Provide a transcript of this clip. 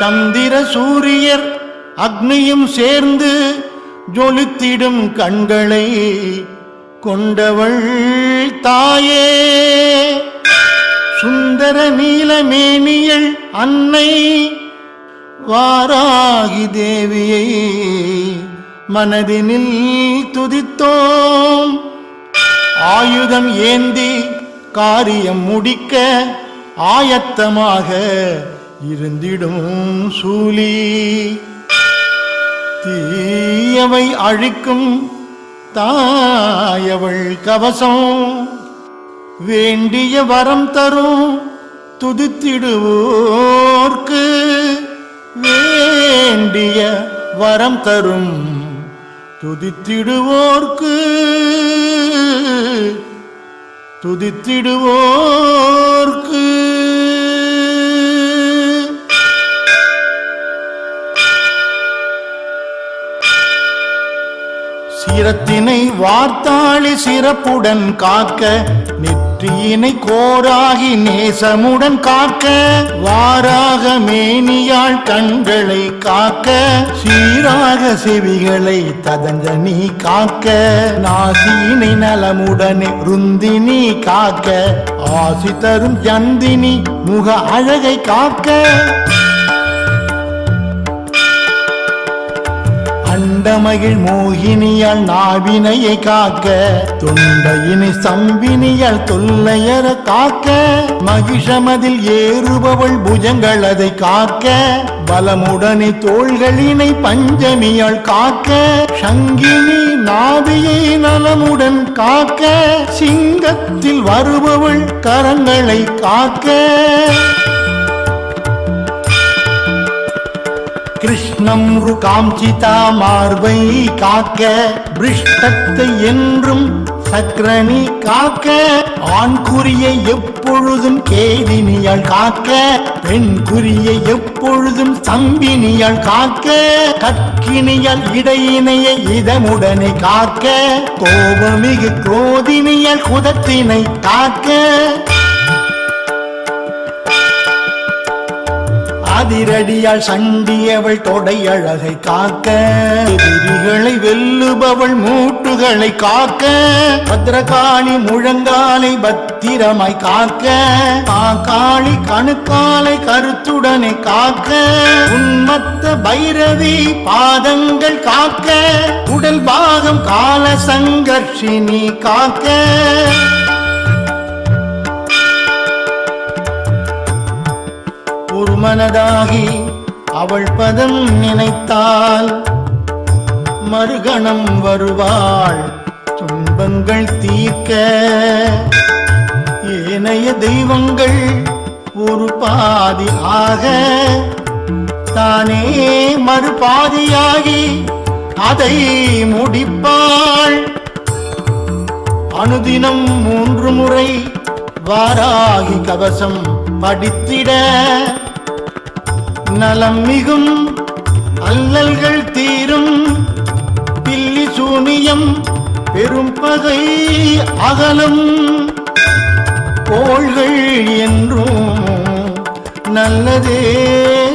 சந்திர சூரியர் அக்னியும் சேர்ந்து ஜொலித்திடும் கண்களை கொண்டவள் தாயே. சுந்தர நீலமேனியள் அன்னை வாராகி தேவியை மனதினில் துதித்தோம். ஆயுதம் ஏந்தி காரியம் முடிக்க ஆயத்தமாக இருந்திடும் சூலி. தீயவை அழிக்கும் தாயவள் கவசம். வேண்டிய வரம் தரும் துதித்திடுவோர்க்கு வேண்டிய வரம் தரும் துதித்திடுவோர்க்கு துதித்திடுவோர்க்கு சிரத்தினை வார்த்தாளி சிறப்புடன் காக்க நெற்றியினை கோராகி நேசமுடன் காக்க வாராக மேனியாள் கண்களை காக்க சீராக செவிகளை ததஞ்சனி காக்க நாசியினை நலமுடனே ருந்தினி காக்க ஆசி தரும் ஜந்தினி முக அழகை காக்க. மகிழ் மோகினியால் நாவினையை காக்க துண்டையினை சம்பினியால் தொல்லையர காக்க மகிஷமதில் ஏறுபவள் புஜங்கள் அதை காக்க பலமுடனே தோள்களினை பஞ்சமியால் காக்க சங்கினி நாவியை நலமுடன் காக்க சிங்கத்தில் வருபவள் கரங்களை காக்க. கிருஷ்ணம் காஞ்சிதா மார்பை காக்க பிருஷ்டத்தை என்றும் சக்கரணி காக்க ஆண் குறியை எப்பொழுதும் கேதினியால் காக்க பெண் குறியை எப்பொழுதும் சம்பினியால் காக்க கற்கினியால் இடையினையை இதமுடனே காக்க கோபமிகு குரோதினியால் குதத்தினை காக்க. அதிரடியால் சண்டியவள் தொடையழகை காக்க எதிரிகளை வெல்லுபவள் மூட்டுகளை காக்க பத்ரகாளி முழங்காலை பத்திரமாய் காக்க காளி கணுக்காலை கருத்துடனை காக்க உன்மத்த பைரவி பாதங்கள் காக்க உடல் பாகம் கால சங்கர்ஷினி காக்க. மனதாகி அவள் பதம் நினைத்தால் மறுகணம் வருவாள் துன்பங்கள் தீர்க்க. ஏனைய தெய்வங்கள் ஒரு பாதி ஆக தானே மறுபாதியாகி அதை முடிப்பாள். அனுதினம் மூன்று முறை வாராகி கவசம் படித்திட நலம் மிகும். அல்லல்கள் தீரும். பில்லி சூனியம் பெரும் பகை அகலும். கோள்கள் என்றும் நல்லதே.